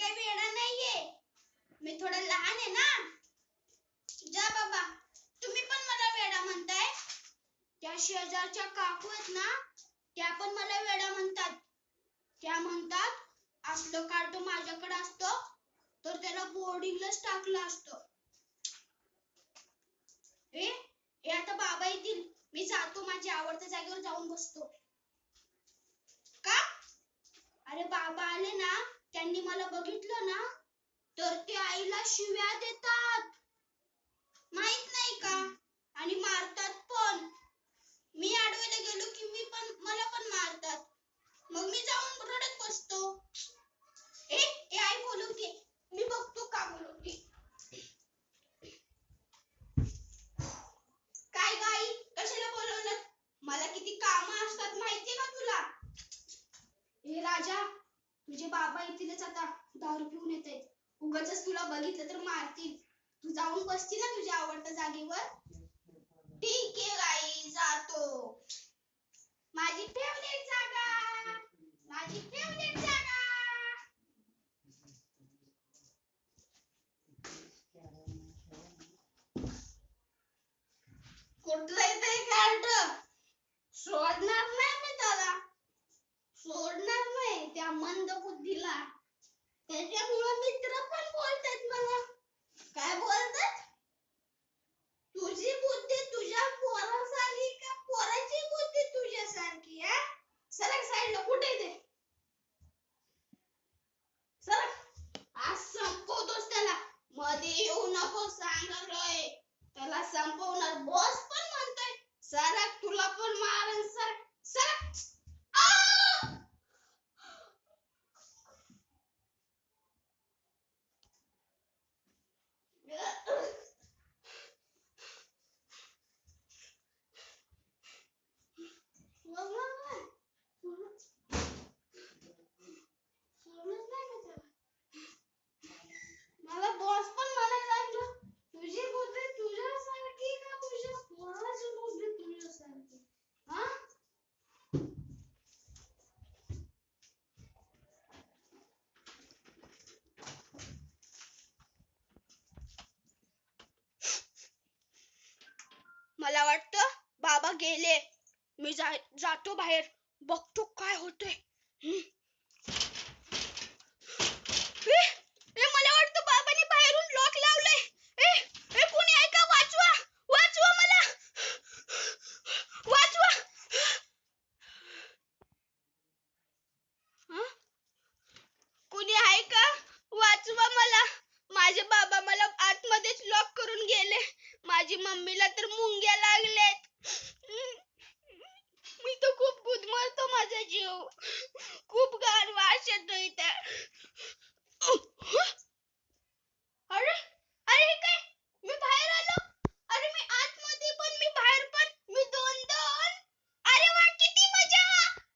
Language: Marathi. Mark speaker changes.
Speaker 1: काही वेडा नाहीये मी थोडा लहान आहे ना। जा बाबा तुम्ही पण मला वेडा म्हणताय। त्या शेजारच्या काकू आहेत ना त्या पण मला वेडा म्हणतात. त्या म्हणतात असलं कार्ड माझ्याकडे असतो तर त्याला बोर्डिंगलाच टाकलं असतं. हे आता बाबा येतील. मी जातो माझ्या आवडत्या जागेवर जाऊन बसतो. का? अरे बाबा आले ना त्यांनी मला बघितलं ना तर ते आईला शिव्या देतात माहीत नाही का आणि मारतात पण मी आडवायला गेलो की मी पण मला पण मारतात मग मी जाऊन रडत बसतो ए ए आई बोलवते मी बघतो का बोलवते काय गाई कशाला बोलवलं मला किती कामं असतात माहितीये का तुला हे राजा तुझे बाबा येतीलच आता दारू पिऊन येत आहेत उगाच तुला बघितलं तर मारतील. तू जाऊन बसती ना तुझ्या आवडत्या जागेवर. ठीक आहे आई. जातो. माझी फेवरेट जागा माझी फेवरेट जागा कुठलं ते कार्ड सोडणार नाही मी त्याला सोडणार नाही त्या मंद बुद्धीला त्याच्यामुळे मित्र पण बोलतात मला काय बोलतात तुझी बुद्धी तुझ्या पोरासारखी का पोराची बुद्धी तुझ्यासारखी हा सरक साईडला कुठे ते सरक आज संपवतोस त्याला मध्ये येऊ नको सांगलोय त्याला संपवणार बॉस पण म्हणतोय सरक तुला पण मारन सरक सरक आ! मला बॉस पण म्हणायला लागलं तुझी बुद्धी तुझ्यासारखी का तुझ्या पोराची बुद्धी तुझ्यासारखी हा मला वाटतं बाबा गेले. मी जा जातो बाहेर. बघतो काय होतंय. मला वाटतं बाबांनी बाहेरून लॉक लावलंय. ए कोणी ऐका वाचवा. वाचवा मला. वाचवा. कोणी आहे का? वाचवा मला. माझे बाबा मला आतमध्येच लॉक करून गेले. माझी मम्मीला तर मुंग्या लागल्यात. तो खूप गुदमरतो माझा जीव. खूप